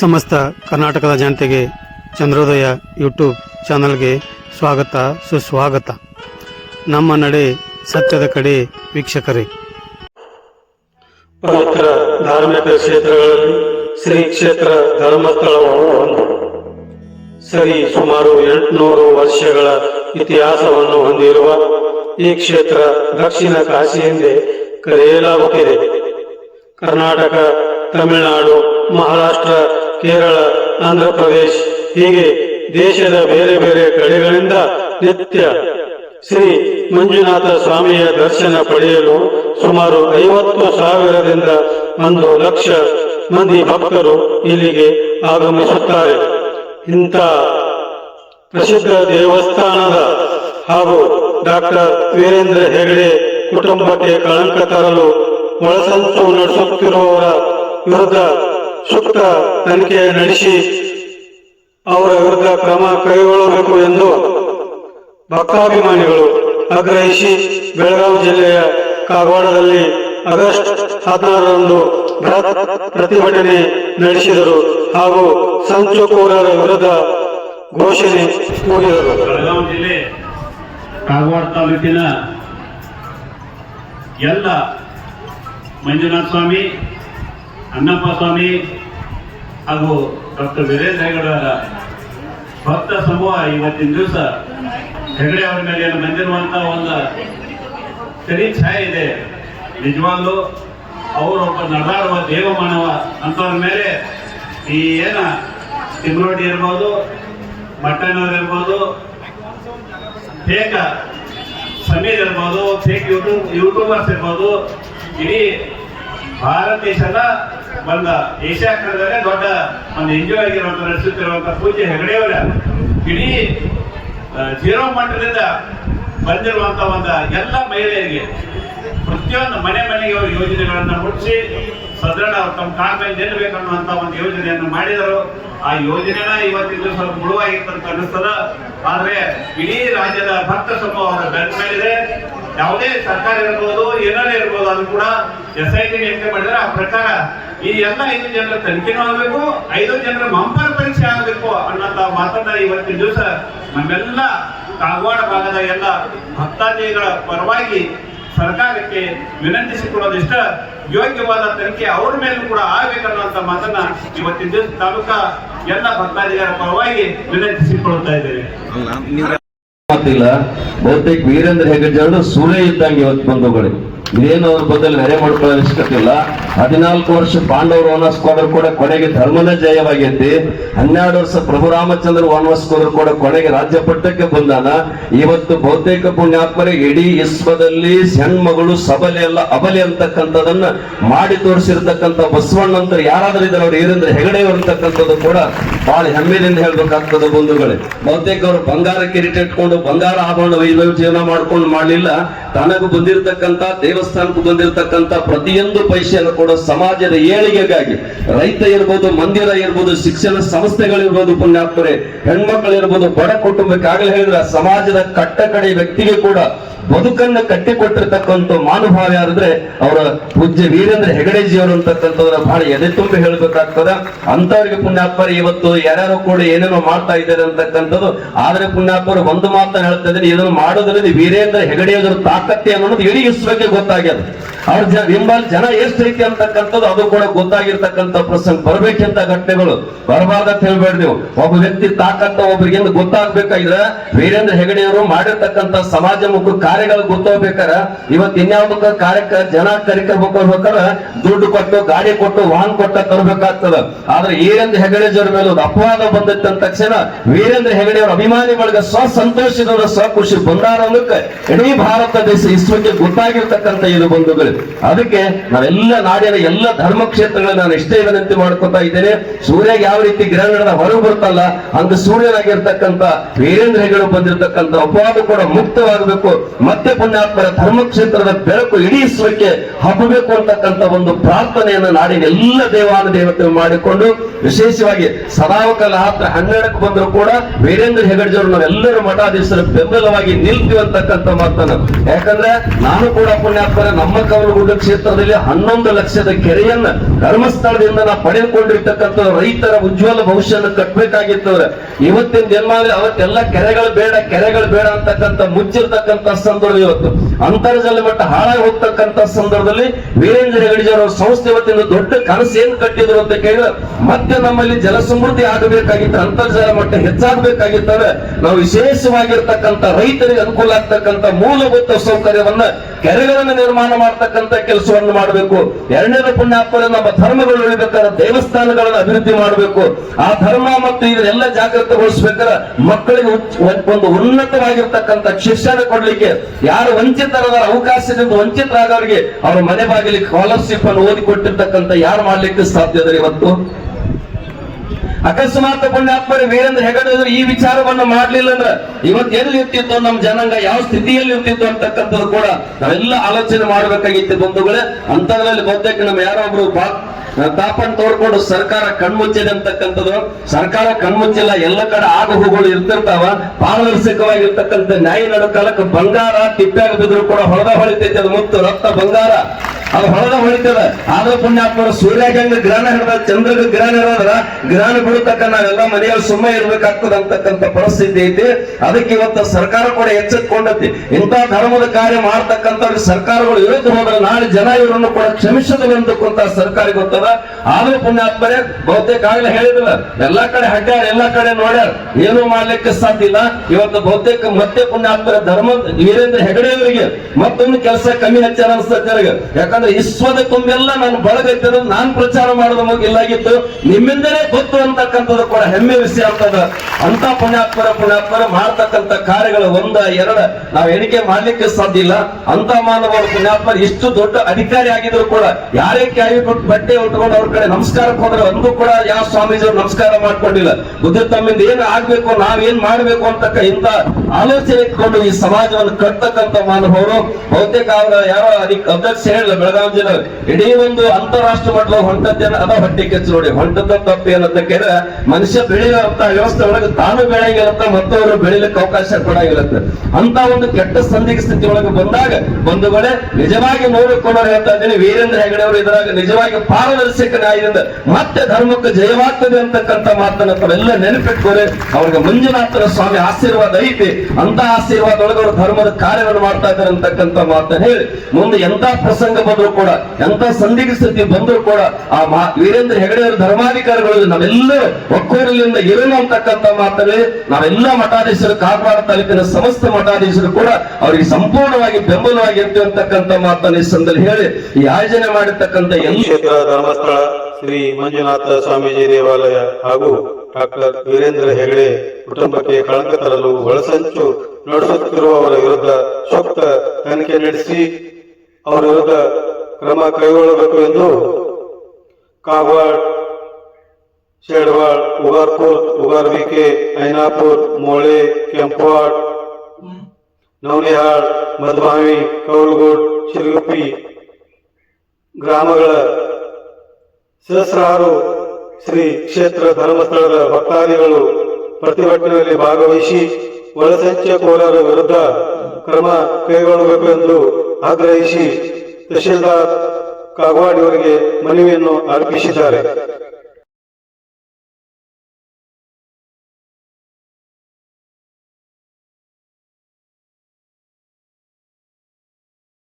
ಸಮಸ್ತ ಕರ್ನಾಟಕದ ಜನತೆಗೆ ಚಂದ್ರೋದಯ ಯೂಟ್ಯೂಬ್ ಚಾನಲ್ಗೆ ಸ್ವಾಗತ, ಸುಸ್ವಾಗತ. ನಮ್ಮ ನಡೆ ಸತ್ಯದ ಕಡೆ ವೀಕ್ಷಕರೇ. ಪವಿತ್ರ ಧಾರ್ಮಿಕ ಕ್ಷೇತ್ರಗಳಲ್ಲಿ ಶ್ರೀ ಕ್ಷೇತ್ರ ಧರ್ಮಸ್ಥಳವು ಒಂದು ಸರಿ ಸುಮಾರು ಎಂಟುನೂರು ವರ್ಷಗಳ ಇತಿಹಾಸವನ್ನು ಹೊಂದಿರುವ ಈ ಕ್ಷೇತ್ರ ದಕ್ಷಿಣ ಕಾಶಿ ಎಂದೇ ಕರೆಯಲಾಗುತ್ತಿದೆ. ಕರ್ನಾಟಕ, ತಮಿಳುನಾಡು, ಮಹಾರಾಷ್ಟ್ರ ಕೇರಳ ಆಂಧ್ರಪ್ರದೇಶ ಹೀಗೆ ದೇಶದ ಬೇರೆ ಬೇರೆ ಕಡೆಗಳಿಂದ ನಿತ್ಯ ಶ್ರೀ ಮಂಜುನಾಥ ಸ್ವಾಮಿಯ ದರ್ಶನ ಪಡೆಯಲು ಸುಮಾರು ಐವತ್ತು ಸಾವಿರದಿಂದ ಒಂದು ಲಕ್ಷ ಮಂದಿ ಭಕ್ತರು ಇಲ್ಲಿಗೆ ಆಗಮಿಸುತ್ತಾರೆ. ಇಂಥ ಪ್ರಸಿದ್ಧ ದೇವಸ್ಥಾನದ ಹಾಗೂ ಡಾಕ್ಟರ್ ವೀರೇಂದ್ರ ಹೆಗಡೆ ಕುಟುಂಬಕ್ಕೆ ಕಳಂಕ ತರಲು ಒಳಸಂಚು ನಡೆಸುತ್ತಿರುವವರ ವಿರುದ್ಧ ಸೂಕ್ತ ತನಿಖೆ ನಡೆಸಿ ಅವರ ವಿರುದ್ಧ ಕ್ರಮ ಕೈಗೊಳ್ಳಬೇಕು ಎಂದು ಭಕ್ತಾಭಿಮಾನಿಗಳು ಆಗ್ರಹಿಸಿ ಬೆಳಗಾವಿ ಜಿಲ್ಲೆಯ ಕಾಗವಾಡದಲ್ಲಿ ಆಗಸ್ಟ್ ಹದಿನಾರರಂದು ಬೃಹತ್ ಪ್ರತಿಭಟನೆ ನಡೆಸಿದರು ಹಾಗೂ ಸಂಚುಕೋರರ ವಿರುದ್ಧ ಘೋಷಣೆ ಕೂಗಿದರು. ಬೆಳಗಾವಿ ಜಿಲ್ಲೆ ಕಾಗವಾಡ ತಾಲೂಕಿನ ಎಲ್ಲ ಮಂಜುನಾಥ ಸ್ವಾಮಿ ಅಣ್ಣಪ್ಪ ಸ್ವಾಮಿ ಹಾಗೂ ಡಾಕ್ಟರ್ ವೀರೇಂದ್ರ ಹೆಗಡೆ ಅವರ ಭಕ್ತ ಸಮೂಹ ಇವತ್ತಿನ ದಿವಸ ಹೆಗಡೆ ಅವರ ಮೇಲೆ ಏನು ಬಂದಿರುವಂತ ಒಂದು ಸರಿ ಛಾಯೆ ಇದೆ. ನಿಜವಾಗ್ಲೂ ಅವರೊಬ್ಬ ಒಬ್ಬ ದೇವ ಮಾನವ ಅಂತವ್ರ ಮೇಲೆ ಈ ಏನ ತಿಮ್ರೋಡಿ ಇರ್ಬೋದು ಮಟ್ಟನವ್ರು ಇರ್ಬೋದು, ಫೇಕ್ ಸಮೀರ್ ಇರ್ಬೋದು ಫೇಕ್ ಯೂಟ್ಯೂಬ್ ಯೂಟ್ಯೂಬರ್ಸ್ ಇರ್ಬೋದು, ಇಡೀ ಭಾರತ ದೇಶದ ಒಂದು ಏಷ್ಯಾ ಖಂಡದಲ್ಲೇ ದೊಡ್ಡ ಒಂದು ಎಂಜಾಯ್ ಆಗಿರುವಂತ, ನಡೆಸುತ್ತಿರುವಂತ ಪೂಜೆ ಹೆಗಡೆಯವರ. ಇಡೀ ಜೀರೋ ಮಟ್ಟದಿಂದ ಬಂದಿರುವಂತ ಒಂದು ಎಲ್ಲ ಮಹಿಳೆಯರಿಗೆ ಪ್ರತಿಯೊಂದು ಮನೆ ಮನೆಗೆ ಅವರು ಯೋಜನೆಗಳನ್ನ ಮುಟ್ಟಿಸಿ ಸದೃಢ ಅವ್ರು ತಮ್ಮ ಕಾಲ ಮೇಲೆ ನಿಲ್ಲಬೇಕನ್ನುವಂತ ಒಂದು ಯೋಜನೆಯನ್ನು ಮಾಡಿದರು. ಆ ಯೋಜನೆನ ಇವತ್ತಿನ ದಿವಸ ಮುಳುವಾಗಿತ್ತಂತ ಅನಿಸ್ತದ ಆದ್ರೆ ಇಡೀ ರಾಜ್ಯದ ಭಕ್ತ ಸಮೂಹ ಅವರ ಬೆನ್ನ ಮೇಲಿದೆ. ಯಾವುದೇ ಸರ್ಕಾರ ಇರ್ಬೋದು, ಏನಾರೇ ಇರ್ಬೋದು, ಅದು ಕೂಡ ಎಸ್ ಐ ಟಿ ನೇಮಕ ಮಾಡಿದ್ರೆ ಆ ಪ್ರಕಾರ ಈ ಎಲ್ಲ ಐದು ಜನರ ತನಿಖೆನೂ ಆಗಬೇಕು, ಐದು ಜನರ ಮಂಪರ ಪರೀಕ್ಷೆ ಆಗಬೇಕು ಅನ್ನೋಂಥ ಮಾತನ್ನ ಇವತ್ತಿನ ದಿವಸ ನಮ್ಮೆಲ್ಲ ಕಾಗವಾಡ ಭಾಗದ ಎಲ್ಲ ಭಕ್ತಾದಿಗಳ ಪರವಾಗಿ ಸರ್ಕಾರಕ್ಕೆ ವಿನಂತಿಸಿಕೊಳ್ಳೋದಿಷ್ಟ ಯೋಗ್ಯವಾದ ತನಿಖೆ ಅವ್ರ ಮೇಲೂ ಕೂಡ ಆಗ್ಬೇಕನ್ನುವಂತ ಮಾತನ್ನ ಇವತ್ತಿನ ದಿವಸ ತಾಲೂಕಾ ಎಲ್ಲ ಭಕ್ತಾದಿಗಳ ಪರವಾಗಿ ವಿನಂತಿಸಿಕೊಳ್ಳುತ್ತಾ ಇದ್ದೇವೆ. ಮಾತಿಲ್ಲ ಬಹುತೇಕ ವೀರೇಂದ್ರ ಹೆಗಡೆಯವರು ಸೂರ್ಯ ಇದ್ದಂಗೆ ಇವತ್ತು ಬಂಧುಗಳು ಇದೇನು ಅವ್ರ ಬದಲು ನೆರೆ ಮಾಡ್ಕೊಳ್ಳೋ ಅವಶ್ಯಕತೆ ಇಲ್ಲ. ಹದಿನಾಲ್ಕು ವರ್ಷ ಪಾಂಡವರು ವನಸ್ಕೋದ್ರು ಕೂಡ ಕೊನೆಗೆ ಧರ್ಮದ ಜಯವಾಗೈತಿ ಹನ್ನೆರಡು ವರ್ಷ ಪ್ರಭು ರಾಮಚಂದ್ರ ವನವಾಸಕ್ಕೋದ್ರು ಕೂಡ ಕೊನೆಗೆ ರಾಜ್ಯ ಪಟ್ಟಕ್ಕೆ ಬಂದಾನ. ಇವತ್ತು ಬಹುತೇಕ ಪುಣ್ಯಾತ್ಮರ ಇಡೀ ವಿಶ್ವದಲ್ಲಿ ಹೆಣ್ಮಗಳು ಸಬಲೆ ಅಲ್ಲ, ಅಬಲೆ ಅಂತಕ್ಕಂಥದನ್ನ ಮಾಡಿ ತೋರಿಸಿರ್ತಕ್ಕಂಥ ಬಸವಣ್ಣಂತರು ಯಾರಾದ್ರೂ ಇದ್ದಾರೆ ಅವ್ರು ಏನಂದ್ರೆ ಹೆಗಡೆಯವರು ಅಂತಕ್ಕಂಥದ್ದು ಕೂಡ ಬಹಳ ಹೆಮ್ಮೆಯಿಂದ ಹೇಳ್ಬೇಕಾಗ್ತದೆ ಬಂಧುಗಳೇ. ಬಹುತೇಕ ಅವರು ಬಂಗಾರ ಕಿರೀಟ ಇಟ್ಕೊಂಡು, ಬಂಗಾರ ಆಭರಣ ವೈಭವ ಜೀವನ ಮಾಡ್ಕೊಂಡು ಮಾಡಲಿಲ್ಲ. ತನಗೂ ಬಂದಿರತಕ್ಕಂಥ ದೇವಸ್ಥಾನಕ್ಕೂ ಬಂದಿರತಕ್ಕಂತ ಪ್ರತಿಯೊಂದು ಪೈಸೆಯನ್ನು ಸಮಾಜದ ಏಳಿಗೆಗಾಗಿ. ರೈತ ಇರ್ಬೋದು, ಮಂದಿರ ಇರ್ಬೋದು, ಶಿಕ್ಷಣ ಸಂಸ್ಥೆಗಳಿರ್ಬೋದು ಪುಣ್ಯಾತ್ಮರೆ ಹೆಣ್ಮಕ್ಳಿರ್ಬೋದು ಬಡ ಕುಟುಂಬಕ್ಕೆ ಆಗಲೇ ಹೇಳಿದ್ರೆ ಸಮಾಜದ ಕಟ್ಟ ಕಡೆ ವ್ಯಕ್ತಿಗೆ ಕೂಡ ಬದುಕನ್ನ ಕಟ್ಟಿಕೊಟ್ಟಿರ್ತಕ್ಕಂಥ ಮಾನುಭಾವ ಯಾರಿದ್ರೆ ಅವರ ಪೂಜ್ಯ ವೀರೇಂದ್ರ ಹೆಗಡೆಜಿ ಅವರು ಅಂತಕ್ಕಂಥವ್ರ ಬಹಳ ಎದೆ ತುಂಬಿ ಹೇಳ್ಬೇಕಾಗ್ತದ. ಅಂತವರಿಗೆ ಪುಣ್ಯಾತ್ಮರು, ಇವತ್ತು ಯಾರ್ಯಾರು ಕೂಡ ಏನೇನೋ ಮಾಡ್ತಾ ಇದ್ದಾರೆ ಅಂತಕ್ಕಂಥದ್ದು, ಆದ್ರೆ ಪುಣ್ಯಾತ್ಮರು ಒಂದು ಮಾತನ್ನ ಹೇಳ್ತಾ ಇದ್ದಾರೆ, ಇದನ್ನು ಮಾಡೋದ್ರಲ್ಲಿ ವೀರೇಂದ್ರ ಹೆಗಡೆಯವರ ತಾಕತ್ತೆ ಅನ್ನೋದು ಇಡೀ ವಿಶ್ವಕ್ಕೆ ಗೊತ್ತಾಗ್ಯದ. ಅವ್ರ ಜನ ಜನ ಎಷ್ಟೈತಿ ಅಂತಕ್ಕಂಥದ್ದು ಅದು ಕೂಡ ಗೊತ್ತಾಗಿರ್ತಕ್ಕಂಥ ಪ್ರಸಂಗ. ಬರ್ಬೇಕಂತ ಘಟನೆಗಳು? ಬರಬಾರ್ದಂತ ಹೇಳ್ಬೇಡಿ ನೀವು. ಒಬ್ಬ ವ್ಯಕ್ತಿ ತಾಕಂತ ಒಬ್ಬರಿಗೆ ಗೊತ್ತಾಗ್ಬೇಕಾಗಿದ್ರೆ ವೀರೇಂದ್ರ ಹೆಗಡೆಯವರು ಮಾಡಿರ್ತಕ್ಕಂಥ ಸಮಾಜ ಮುಖ ಕಾರ್ಯಗಳು ಗೊತ್ತಾಗ್ಬೇಕಾರ ಇವತ್ತು ಇನ್ಯಾವುದಕ್ಕ ಕಾರ್ಯಕ್ಕ ಜನ ಕರಿಕರ್ಬೇಕಾದ್ರೆ ದುಡ್ಡು ಕೊಟ್ಟು, ಗಾಡಿ ಕೊಟ್ಟು, ವಾಹನ ಕೊಟ್ಟ ತರಬೇಕಾಗ್ತದ. ಆದ್ರೆ ವೀರೇಂದ್ರ ಹೆಗಡೆಜವ್ರ ಮೇಲೆ ಒಂದು ಅಪವಾದ ಬಂದಿತ್ತ ತಕ್ಷಣ ವೀರೇಂದ್ರ ಹೆಗಡೆಯವರ ಅಭಿಮಾನಿಗಳಿಗೆ ಸ್ವ ಸಂತೋಷದ ಸ್ವ ಖುಷಿ ಬಂದಾರ ಇಡೀ ಭಾರತ ದೇಶ ಇಸ್ರೋಕ್ಕೆ ಗೊತ್ತಾಗಿರ್ತಕ್ಕಂಥ ಇದು ಬಂಧುಗಳು ಅದಕ್ಕೆ ನಾವೆಲ್ಲ ನಾಡಿನ ಎಲ್ಲ ಧರ್ಮ ಕ್ಷೇತ್ರಗಳನ್ನ ನಾನು ಇಷ್ಟೇ ವಿನಂತಿ ಮಾಡ್ಕೊತಾ ಇದ್ದೇನೆ ಸೂರ್ಯಗೆ ಯಾವ ರೀತಿ ಗ್ರಹಣದ ಹೊರಗೆ ಬರ್ತಲ್ಲ ಹಂಗ ಸೂರ್ಯನಾಗಿರ್ತಕ್ಕಂಥ ವೀರೇಂದ್ರ ಹೆಗಡೆ ಬಂದಿರತಕ್ಕಂಥ ಅಪವಾದ ಕೂಡ ಮುಕ್ತವಾಗಬೇಕು. ಮತ್ತೆ ಪುಣ್ಯಾತ್ಮರ ಧರ್ಮ ಕ್ಷೇತ್ರದ ಬೆಳಕು ಇಡೀ ವಿಶ್ವಕ್ಕೆ ಹಬ್ಬಬೇಕು ಅಂತಕ್ಕಂಥ ಒಂದು ಪ್ರಾರ್ಥನೆಯನ್ನು ನಾಡಿನ ಎಲ್ಲ ದೇವಾನು ದೇವತೆ ಮಾಡಿಕೊಂಡು, ವಿಶೇಷವಾಗಿ ಸದಾವಕಾಲ ಹತ್ರ ಹನ್ನೆರಡಕ್ಕೆ ಬಂದರೂ ಕೂಡ ವೀರೇಂದ್ರ ಹೆಗಡೆಜವರು ನಾವೆಲ್ಲರೂ ಮಠಾಧೀಶರ ಬೆಂಬಲವಾಗಿ ನಿಲ್ತೀವಿ ಅಂತಕ್ಕಂಥ ಮಾತನ್ನು. ಯಾಕಂದ್ರೆ ನಾನು ಕೂಡ ಪುಣ್ಯಾತ್ಮರ, ನಮ್ಮ ಕವಲಗುಡ್ಡ ಕ್ಷೇತ್ರದಲ್ಲಿ ಹನ್ನೊಂದು ಲಕ್ಷ ಜಲಾಶಯದ ಕೆರೆಯನ್ನ ಧರ್ಮಸ್ಥಳದಿಂದ ನಾವು ಪಡೆದುಕೊಂಡಿರ್ತಕ್ಕಂಥ ರೈತರ ಉಜ್ವಲ ಭವಿಷ್ಯನ ಕಟ್ಟಬೇಕಾಗಿತ್ತಂದ್ರೆ ಇವತ್ತಿನ ದಿನಮಾನ ಅವತ್ತೆಲ್ಲ ಕೆರೆಗಳು ಬೇಡ ಕೆರೆಗಳು ಬೇಡ ಅಂತಕ್ಕಂಥ ಮುಚ್ಚಿರ್ತಕ್ಕಂಥ ಸಂದರ್ಭ ಇವತ್ತು. ಅಂತರ್ಜಲ ಮಟ್ಟ ಹಾಳಾಗಿ ಹೋಗ್ತಕ್ಕಂಥ ಸಂದರ್ಭದಲ್ಲಿ ವೀರೇಂದ್ರ ಗಡಿಜರ ಸಂಸ್ಥೆ ಇವತ್ತಿನ ದೊಡ್ಡ ಕನಸು ಏನ್ ಕಟ್ಟಿದ್ರು ಅಂತ ಕೇಳಿದ್ರೆ, ಮತ್ತೆ ನಮ್ಮಲ್ಲಿ ಜಲ ಸಮೃದ್ಧಿ ಆಗಬೇಕಾಗಿತ್ತು, ಅಂತರ್ಜಲ ಮಟ್ಟ ಹೆಚ್ಚಾಗಬೇಕಾಗಿತ್ತಂದ್ರೆ ನಾವು ವಿಶೇಷವಾಗಿರ್ತಕ್ಕಂಥ ರೈತರಿಗೆ ಅನುಕೂಲ ಆಗ್ತಕ್ಕಂಥ ಮೂಲಭೂತ ಸೌಕರ್ಯವನ್ನ ಕೆರೆಗಳನ್ನ ನಿರ್ಮಾಣ ಮಾಡ್ತಕ್ಕಂಥ ಕೆಲಸವನ್ನು ಮಾಡಬೇಕು. ಎರಡನೇದು ಪುಣ್ಯಾತ್ಮರ ನಮ್ಮ ಧರ್ಮಗಳು ಉಳಿಬೇಕಾದ್ರೆ ದೇವಸ್ಥಾನಗಳನ್ನು ಅಭಿವೃದ್ಧಿ ಮಾಡಬೇಕು. ಆ ಧರ್ಮ ಮತ್ತು ಇದನ್ನೆಲ್ಲ ಜಾಗೃತಗೊಳಿಸ್ಬೇಕಾದ್ರೆ ಮಕ್ಕಳಿಗೆ ಒಂದು ಉನ್ನತವಾಗಿರ್ತಕ್ಕಂಥ ಶಿಕ್ಷಣ ಕೊಡ್ಲಿಕ್ಕೆ ಯಾರು ವಂಚಿತರಾದ ಅವಕಾಶದಿಂದ ವಂಚಿತರಾದವರಿಗೆ ಅವರ ಮನೆ ಬಾಗಿಲಿಗೆ ಸ್ಕಾಲರ್ಶಿಪ್ ಅನ್ನು ಓದಿಕೊಟ್ಟಿರ್ತಕ್ಕಂಥ ಯಾರು ಮಾಡ್ಲಿಕ್ಕೆ ಸಾಧ್ಯ ಇವತ್ತು? ಅಕಸ್ಮಾತ್ ಪುಣ್ಯಾತ್ಮರಿ ವೀರೇಂದ್ರ ಹೆಗಡೆ ಈ ವಿಚಾರವನ್ನ ಮಾಡ್ಲಿಲ್ಲ ಅಂದ್ರೆ ಇವತ್ತು ಎಲ್ಲಿ ಇರ್ತಿತ್ತು ನಮ್ಮ ಜನಾಂಗ, ಯಾವ ಸ್ಥಿತಿಯಲ್ಲಿ ಇರ್ತಿತ್ತು ಅಂತಕ್ಕಂಥದ್ದು ಕೂಡ ನಾವೆಲ್ಲ ಆಲೋಚನೆ ಮಾಡಬೇಕಾಗಿತ್ತು ಬಂಧುಗಳೇ. ಅಂತದ್ರಲ್ಲಿ ಬಹುತೇಕ ನಮ್ಮ ಯಾರೊಬ್ರು ಬಾ ತಾಪನ್ ತೋಡ್ಕೊಂಡು ಸರ್ಕಾರ ಕಣ್ಮುಚ್ಚಿದೆ ಅಂತಕ್ಕಂಥದ್ದು. ಸರ್ಕಾರ ಕಣ್ಮುಚ್ಚಿಲ್ಲ, ಎಲ್ಲ ಕಡೆ ಆಗುಹೋಗಳು ಇರ್ತಿರ್ತಾವ. ಪಾರದರ್ಶಕವಾಗಿರ್ತಕ್ಕಂಥ ನ್ಯಾಯ ನಡುಕಾಲಕ್ಕೆ ಬಂಗಾರ, ತಿಪ್ಪ್ಯಾಗ ಬಿದ್ರು ಕೂಡ ಹೊಡೆದ ಹೊಳಿತೈತೆ ಅದು ಮುತ್ತು, ರಕ್ತ ಬಂಗಾರ. ಅದು ಹೊಡೆದ ಹೊಳಿತದ. ಆದ ಪುಣ್ಯಾತ್ಮರು ಸೂರ್ಯಗಂಗ ಗ್ರಹಣ ಹಿಡಿದ ಚಂದ್ರಗ ಗ್ರಹಣ ಹಿಡಿದ್ರ ಗ್ರಹಣ ಬಿಡತಕ್ಕ ನಾವೆಲ್ಲ ಮನೆಯಲ್ಲಿ ಸುಮ್ಮ ಇರ್ಬೇಕಾಗ್ತದ ಅಂತಕ್ಕಂಥ ಪರಿಸ್ಥಿತಿ ಐತಿ. ಅದಕ್ಕೆ ಇವತ್ತು ಸರ್ಕಾರ ಕೂಡ ಎಚ್ಚೆತ್ಕೊಂಡತಿ. ಇಂಥ ಧರ್ಮದ ಕಾರ್ಯ ಮಾಡ್ತಕ್ಕಂಥ ಸರ್ಕಾರಗಳು ಇರೋದು ಹೋದ್ರೆ ನಾಳೆ ಜನ ಇವರನ್ನು ಕೂಡ ಕ್ಷಮಿಸೋದಿಲ್ಲ ಅಂತಕ್ಕಂಥ ಸರ್ಕಾರ ಗೊತ್ತದ. ಆದ್ರೂ ಪುಣ್ಯಾತ್ಮರೇ ಬಹುತೇಕ ಆಗ್ಲೇ ಹೇಳಿದ್ರಲ್ಲ, ಎಲ್ಲಾ ಕಡೆ ಹಡ್ಡ್ಯಾರ ಎಲ್ಲಾ ಕಡೆ ನೋಡ್ಯಾರ. ಏನು ಮಾಡ್ಲಿಕ್ಕೆ ಸಾಧ್ಯ ಇಲ್ಲ. ಇವತ್ತು ಬಹುತೇಕ ಮತ್ತೆ ಪುಣ್ಯಾತ್ಮರ ಧರ್ಮ ವೀರೇಂದ್ರ ಹೆಗಡೆ ಅವರಿಗೆ ಮತ್ತೊಂದು ಕೆಲಸ ಕಮ್ಮಿ ಹಚ್ಚಾರ ಅನ್ಸುತ್ತೆ ಯಾಕಂದ್ರೆ ವಿಶ್ವದ ತುಂಬೆಲ್ಲ ನಾನು ಬಳಗೈತಿರೋದು ನಾನ್ ಪ್ರಚಾರ ಮಾಡೋದು ಇಲ್ಲಾಗಿತ್ತು ನಿಮ್ಮಿಂದಲೇ ಗೊತ್ತು ಅಂತಕ್ಕಂಥದ್ದು ಕೂಡ ಹೆಮ್ಮೆ ವಿಷಯ ಅಂತದ ಅಂತ ಪುಣ್ಯಾತ್ಮರ ಪುಣ್ಯಾತ್ಮರ ಮಾಡ್ತಕ್ಕಂಥ ಕಾರ್ಯಗಳು ಒಂದ, ಎರಡ, ನಾವ್ ಎಣಿಕೆ ಮಾಡ್ಲಿಕ್ಕೆ ಸಾಧ್ಯ ಇಲ್ಲ. ಅಂತ ಮಾನವರು ಪುಣ್ಯಾತ್ಮರು ಇಷ್ಟು ದೊಡ್ಡ ಅಧಿಕಾರಿ ಆಗಿದ್ರು ಕೂಡ ಯಾರೇ ಕ್ಯಾರಿ ಕೊಟ್ಟು ಬಟ್ಟೆ ಉಟ್ಕೊಂಡು ಅವ್ರ ಕಡೆ ನಮಸ್ಕಾರಕ್ಕೆ ಹೋದ್ರೆ ಒಂದು ಕೂಡ ಯಾವ ಸ್ವಾಮೀಜಿಯವ್ರು ನಮಸ್ಕಾರ ಮಾಡ್ಕೊಂಡಿಲ್ಲ. ಬುದ್ಧ ತಮ್ಮಿಂದ ಏನ್ ಆಗ್ಬೇಕು ನಾವೇನ್ ಮಾಡ್ಬೇಕು ಅಂತಕ್ಕ ಇಂತ ಆಲೋಚನೆ ಇಟ್ಕೊಂಡು ಈ ಸಮಾಜವನ್ನು ಕಟ್ತಕ್ಕಂತ ಮಾನವರು. ಬಹುತೇಕ ಅವರ ಯಾರೋ ಅಧ್ಯಕ್ಷ ಹೇಳಿಲ್ಲ ಬೆಳಗಾವಿ ಜಿಲ್ಲೆ ಇಡೀ ಒಂದು ಅಂತಾರಾಷ್ಟ್ರ ಮಟ್ಟದ ಹೊಂಟದ್ದೇನ ಅದ ಹೊಟ್ಟೆ ಕೆಚ್ಚು ನೋಡಿ. ಹೊಂಟದ ತಪ್ಪು ಏನಂತ ಕೇಳಿದ್ರೆ ಮನುಷ್ಯ ಬೆಳೆಯುವಂತ ವ್ಯವಸ್ಥೆ ಒಳಗೆ ತಾನು ಬೆಳೆಯಂಗಿರತ್ತ ಮತ್ತವರು ಬೆಳಿಲಿಕ್ಕೆ ಅವಕಾಶ ಕೊಡಂಗಿರುತ್ತೆ ಅಂತ ಒಂದು ಕೆಟ್ಟ ಸಂದಿಗ್ಧ ಸ್ಥಿತಿ ಒಳಗೆ ಬಂದಾಗ ಬಂಧುಗಳೇ, ನಿಜವಾಗಿ ನೋಡಿಕೊಂಡವ್ರು ಹೇಳ್ತಾ ಇದ್ದೀನಿ ವೀರೇಂದ್ರ ಹೆಗಡೆ ಅವರು ಇದರಾಗ ನಿಜವಾಗಿ ನ್ಯಾಯದಿಂದ ಮತ್ತೆ ಧರ್ಮಕ್ಕೆ ಜಯವಾಗ್ತದೆ ಅಂತಕ್ಕಂಥ ಮಾತನ್ನ ತಾವೆಲ್ಲ ನೆನಪಿಟ್ಕೋರೆ. ಅವ್ರಿಗೆ ಮಂಜುನಾಥನ ಸ್ವಾಮಿ ಆಶೀರ್ವಾದ ಐತಿ. ಅಂತ ಆಶೀರ್ವಾದ ಒಳಗೆ ಅವರು ಧರ್ಮದ ಕಾರ್ಯವನ್ನು ಮಾಡ್ತಾ ಇದ್ದಾರೆ ಅಂತಕ್ಕಂಥ ಮಾತನ್ನ ಹೇಳಿ. ಮುಂದೆ ಎಂತ ಪ್ರಸಂಗ ಬಂದ್ರು ಕೂಡ ಎಂತ ಸಂದಿಗ್ಧ ಸ್ಥಿತಿ ಬಂದ್ರು ಕೂಡ, ಆ ವೀರೇಂದ್ರ ಹೆಗಡೆಯವರ ಧರ್ಮಾಧಿಕಾರಿಗಳು ನಾವೆಲ್ಲರೂ ಒಕ್ಕೂರಿನಿಂದ ಇರೋಣ ಅಂತಕ್ಕಂಥ ಮಾತಲ್ಲಿ ನಾವೆಲ್ಲ ಮಠಾಧೀಶರು ಕಾರವಾರ ತಾಲೂಕಿನ ಸಮಸ್ತ ಮಠಾಧೀಶರು ಕೂಡ ಅವರಿಗೆ ಸಂಪೂರ್ಣವಾಗಿ ಬೆಂಬಲವಾಗಿ ಇರ್ತೀವಿ ಅಂತಕ್ಕಂಥ ಮಾತನ್ನ ಈ ಸಂದರ್ಭದಲ್ಲಿ ಹೇಳಿ. ಈ ಆಯೋಜನೆ ಮಾಡಿರ್ತಕ್ಕಂಥ ಎಲ್ಲ ಧರ್ಮಸ್ಥಳ ಶ್ರೀ ಮಂಜುನಾಥ ಸ್ವಾಮೀಜಿ ದೇವಾಲಯ ಹಾಗೂ ಡಾಕ್ಟರ್ ವೀರೇಂದ್ರ ಹೆಗಡೆ ಕುಟುಂಬಕ್ಕೆ ಕಳಂಕ ತರಲು ಒಳಸಂಚು ನಡೆಸುತ್ತಿರುವವರ ವಿರುದ್ಧ ಸೂಕ್ತ ತನಿಖೆ ನಡೆಸಿ ಅವರ ವಿರುದ್ಧ ಕ್ರಮ ಕೈಗೊಳ್ಳಬೇಕು ಎಂದು ಕಾಗವಾಡ್, ಶೇಡ್ವಾಳ್ ಉಗಾರ್ಪುರ್ ಉಗಾರ್ವಿಕೆ ಐನಾಪುರ್ ಮೋಳೆ, ಕೆಂಪವಾಡ್, ನವನಿಹಾಳ್ ಮಧುಮಾವಿ ಕೌಲ್ಗೋಡ್, ಶಿರಗುಪ್ಪಿ ಗ್ರಾಮಗಳ ಸಹಸ್ರಾರು ಶ್ರೀ ಕ್ಷೇತ್ರ ಧರ್ಮಸ್ಥಳದ ಭಕ್ತಾದಿಗಳು ಪ್ರತಿಭಟನೆಯಲ್ಲಿ ಭಾಗವಹಿಸಿ ಒಳಸಂಚಕೋರರ ವಿರುದ್ಧ ಕ್ರಮ ಕೈಗೊಳ್ಳಬೇಕೆಂದು ಆಗ್ರಹಿಸಿ ತಹಶೀಲ್ದಾರ್ ಕಾಗವಾಡಿಯವರಿಗೆ ಮನವಿಯನ್ನು ಅರ್ಪಿಸಿದ್ದಾರೆ.